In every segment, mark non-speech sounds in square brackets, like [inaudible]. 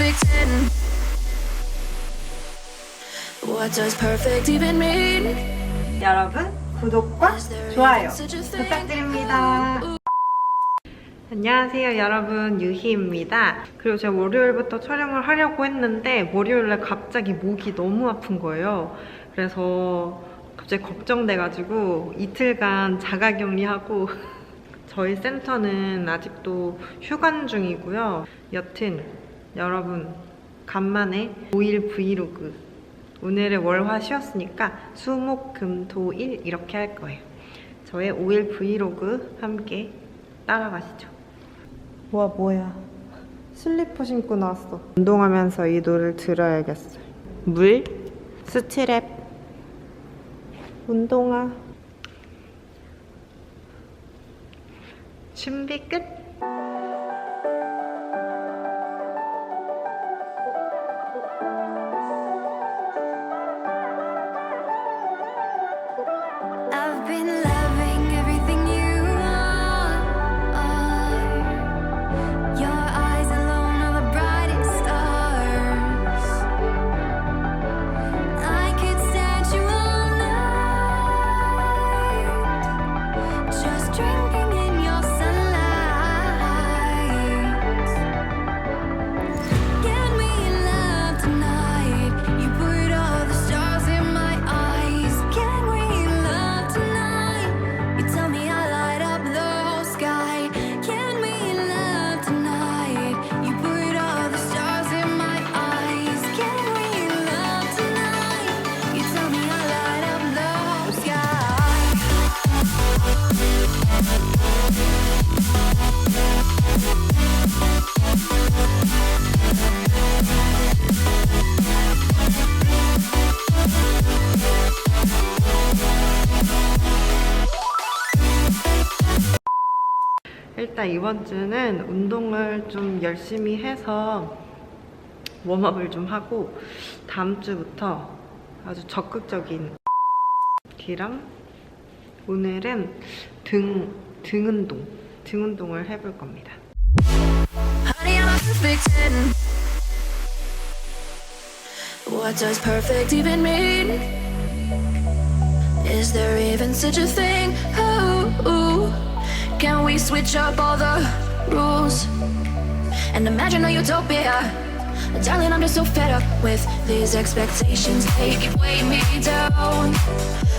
10? What does perfect even mean? 여러분 구독과 좋아요? 부탁드립니다. 안녕하세요 여러분 유희입니다. 그리고 제가 월요일부터 촬영을 하려고 했는데 월요일날 갑자기 목이 너무 아픈 거예요. 그래서 갑자기 걱정돼가지고 이틀간 자가격리하고 [laughs] 저희 센터는 아직도 휴관 중이고요. 여튼 여러분 간만에 5일 브이로그 오늘은 월화 쉬었으니까 수목금토일 이렇게 할 거예요. 저의 5일 브이로그 함께 따라가시죠. 와 뭐야 슬리퍼 신고 나왔어. 운동하면서 이 노래를 들어야겠어. 물, 스트랩, 운동화. 준비 끝. 일단 이번 주는 운동을 좀 열심히 해서 웜업을 좀 하고 다음 주부터 아주 적극적인 뒤랑 오늘은 등, 등 운동, 등 운동을 해볼 겁니다. Honey, I'm a perfect 10. What does perfect even mean? Is there even such a thing? Can we switch up all the rules and imagine a utopia? Darling, I'm just so fed up with these expectations. They weighing me down.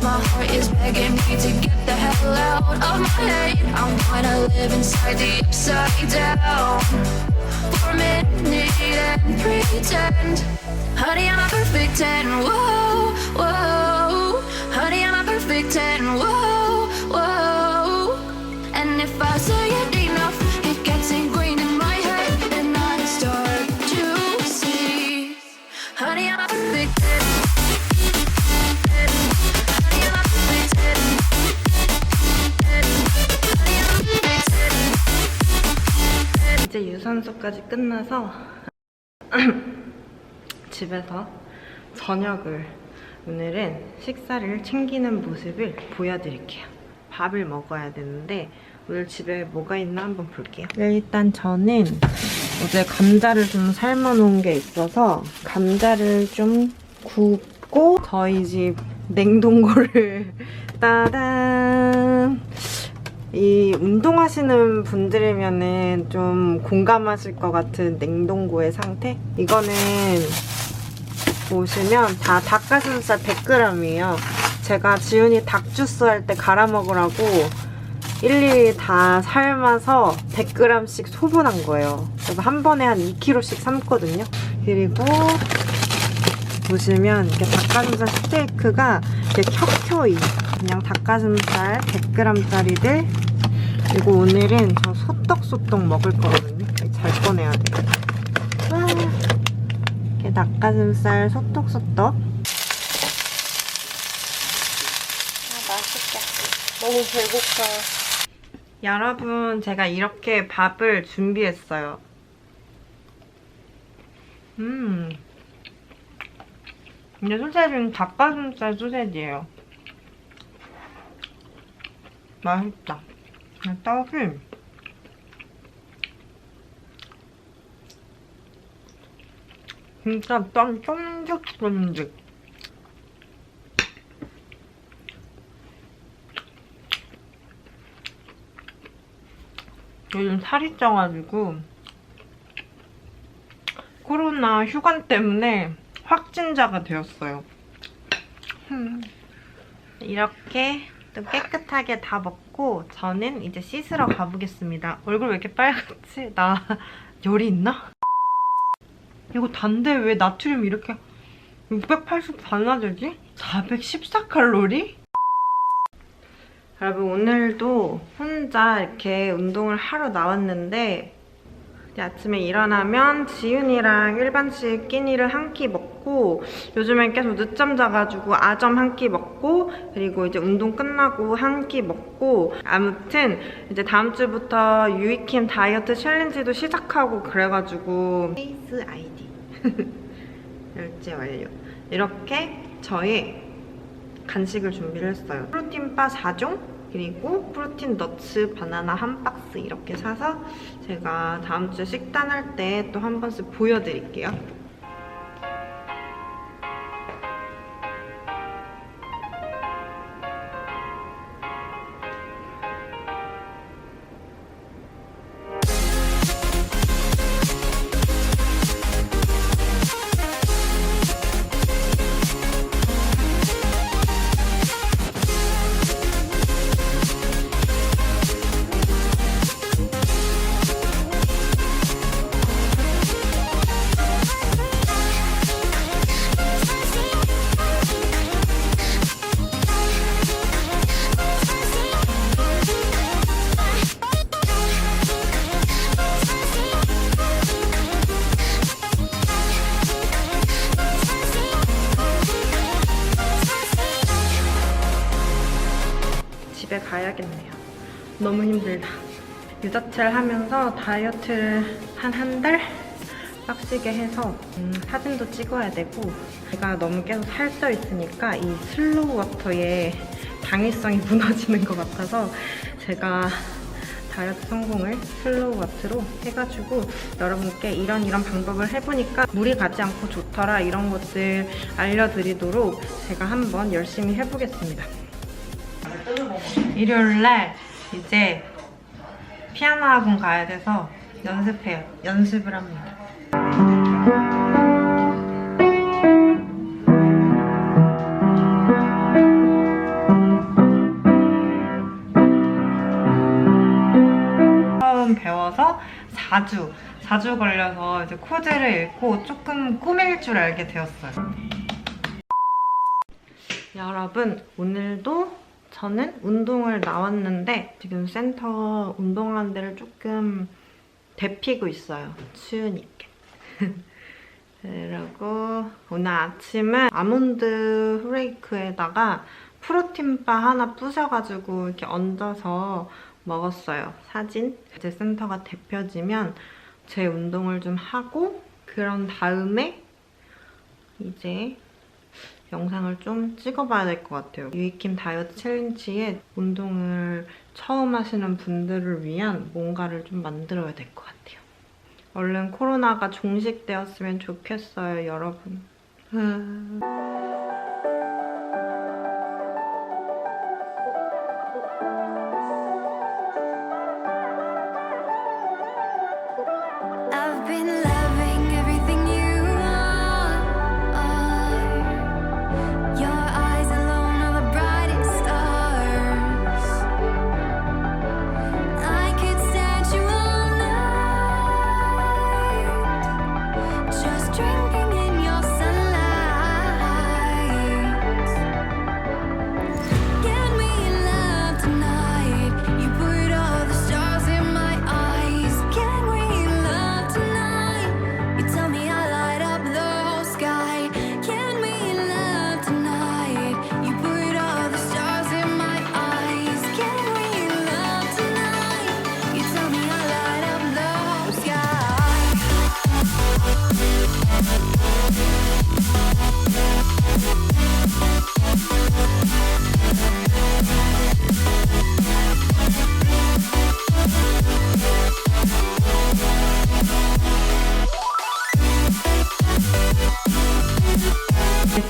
My heart is begging me to get the hell out of my head. I wanna live inside the upside down for a minute and pretend. Honey, I'm a perfect 10. Whoa, whoa. Honey, 유산소까지 끝나서 [clears throat] 집에서 저녁을 오늘은 식사를 챙기는 모습을 보여드릴게요. 밥을 먹어야 되는데 오늘 집에 뭐가 있나 한번 볼게요. 일단 저는 어제 감자를 좀 삶아놓은 게 있어서 감자를 좀 굽고 저희 집 냉동고를 [laughs] 따단 이 운동하시는 분들이면은 좀 공감하실 것 같은 냉동고의 상태? 이거는 보시면 다 닭가슴살 100g이에요. 제가 지훈이 닭주스 할 때 갈아 먹으라고 일일이 다 삶아서 100g씩 소분한 거예요. 그래서 한 번에 한 2kg씩 삶거든요. 그리고 보시면 이렇게 닭가슴살 스테이크가 이렇게 켜켜이 그냥 닭가슴살 100g짜리들 그리고 오늘은 저 소떡소떡 먹을 거거든요. 잘 꺼내야 돼. 와, 이렇게 닭가슴살 소떡소떡. 아 맛있겠다. 너무 배고파. 여러분 제가 이렇게 밥을 준비했어요. 음. 근데 소세지는 닭가슴살 소세지예요. 맛있다. 떡이 진짜 땀 쫀득쫀득. 요즘 살이 쪄가지고 코로나 휴관 때문에 확진자가 되었어요. 음. 이렇게 또 깨끗하게 다 먹고 저는 이제 씻으러 가보겠습니다. 얼굴 왜 이렇게 빨갛지? 나 열이 있나? 이거 단데 왜 나트륨 이렇게 680 반나절지? 414칼로리? 여러분 오늘도 혼자 이렇게 운동을 하러 나왔는데 아침에 일어나면 지윤이랑 일반식 끼니를 한 끼 먹고 요즘엔 계속 늦잠 자가지고 아점 한 끼 먹고 그리고 이제 운동 끝나고 한 끼 먹고 아무튼 이제 다음 주부터 유이킴 다이어트 챌린지도 시작하고 그래가지고 페이스 아이디 [laughs] 결제 완료 이렇게 저의 간식을 준비를 했어요. 프로틴바 4종 그리고 프로틴 너츠 바나나 한 박스 이렇게 사서 제가 다음 주에 식단할 때 또 한 번씩 보여드릴게요. 집에 가야겠네요. 너무 힘들다. 유자체를 하면서 다이어트를 한 한 달 빡시게 해서 음, 사진도 찍어야 되고 제가 너무 계속 살쪄 있으니까 이 슬로우 워터의 당위성이 [laughs] 무너지는 것 같아서 제가 다이어트 성공을 슬로우 워터로 해가지고 여러분께 이런 이런 방법을 해보니까 물이 가지 않고 좋더라 이런 것들 알려드리도록 제가 한번 열심히 해보겠습니다. 일요일 날 이제 피아노 학원 가야 돼서 연습해요. 연습을 합니다. 처음 배워서 4주, 4주 걸려서 이제 코드를 읽고 조금 꾸밀 줄 알게 되었어요. 여러분, 오늘도 저는 운동을 나왔는데 지금 센터 운동하는 데를 조금 데피고 있어요. 추우니까. [laughs] 그리고 오늘 아침은 아몬드 후레이크에다가 프로틴바 하나 부셔가지고 이렇게 얹어서 먹었어요. 사진. 이제 센터가 데펴지면 제 운동을 좀 하고 그런 다음에 이제 영상을 좀 찍어봐야 될 것 같아요. 유이킴 다이어트 챌린지에 운동을 처음 하시는 분들을 위한 뭔가를 좀 만들어야 될 것 같아요. 얼른 코로나가 종식되었으면 좋겠어요, 여러분.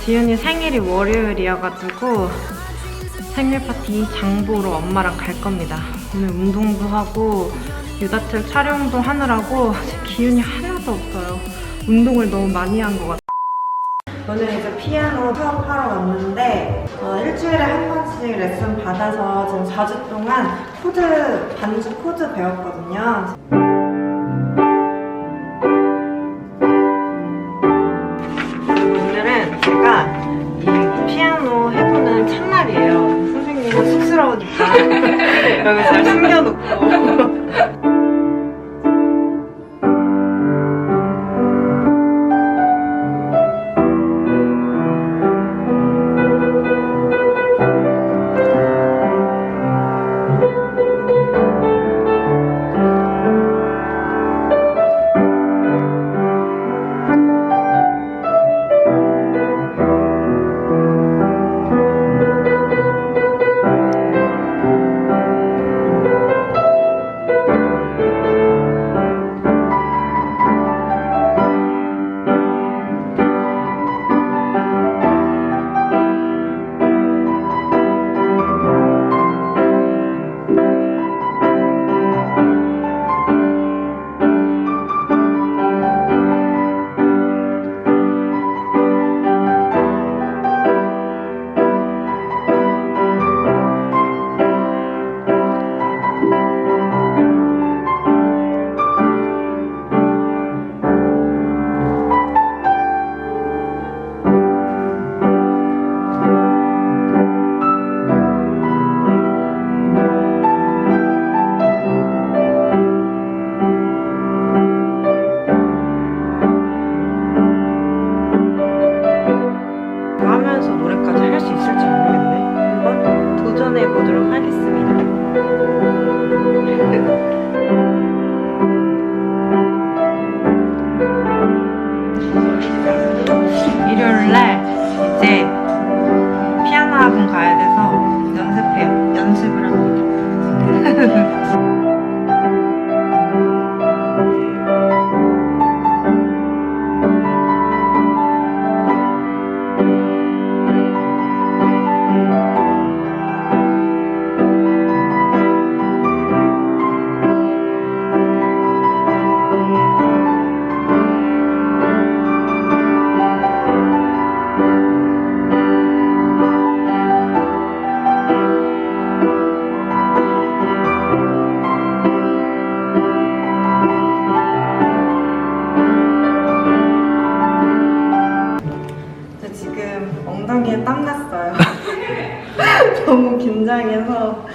지윤이 생일이 월요일이어가지고 생일 파티 장보러 엄마랑 갈 겁니다. 오늘 운동도 하고 유다틀 촬영도 하느라고 기운이 하나도 없어요. 운동을 너무 많이 한 것 같아요. 오늘 이제 피아노 수업하러 왔는데 어, 일주일에 한 번씩 레슨 받아서 지금 4주 동안 코드, 반주 코드 배웠거든요. 여기 잘 숨겨놓고. 엉덩이에 땀 났어요. [laughs] 너무 긴장해서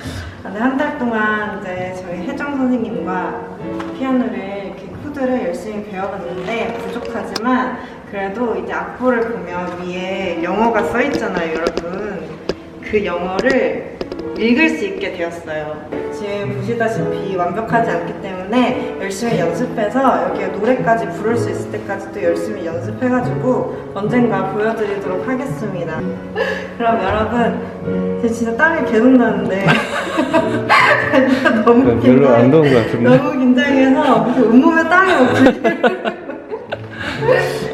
한 달 동안 이제 저희 혜정 선생님과 피아노를 이렇게 코드를 열심히 배워봤는데 부족하지만 그래도 이제 악보를 보면 위에 영어가 써 있잖아요, 여러분. 그 영어를 읽을 수 있게 되었어요. 지금 보시다시피 완벽하지 않기 때문에 열심히 연습해서 여기에 노래까지 부를 수 있을 때까지 또 열심히 연습해가지고 언젠가 보여드리도록 하겠습니다. [laughs] 그럼 여러분, 제 진짜 땀이 계속 나는데 [laughs] 너무 별로 안 긴장해. 더운 것 같은데. 너무 긴장해서 무슨 온몸에 땀이 없지. [laughs]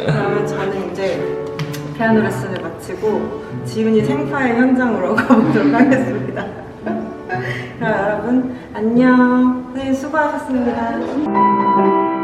그러면 저는 이제 피아노 레슨을 마치고 지훈이 생파의 현장으로 [laughs] 가보도록 하겠습니다. [laughs] 그럼 여러분 안녕. 선생님 수고하셨습니다.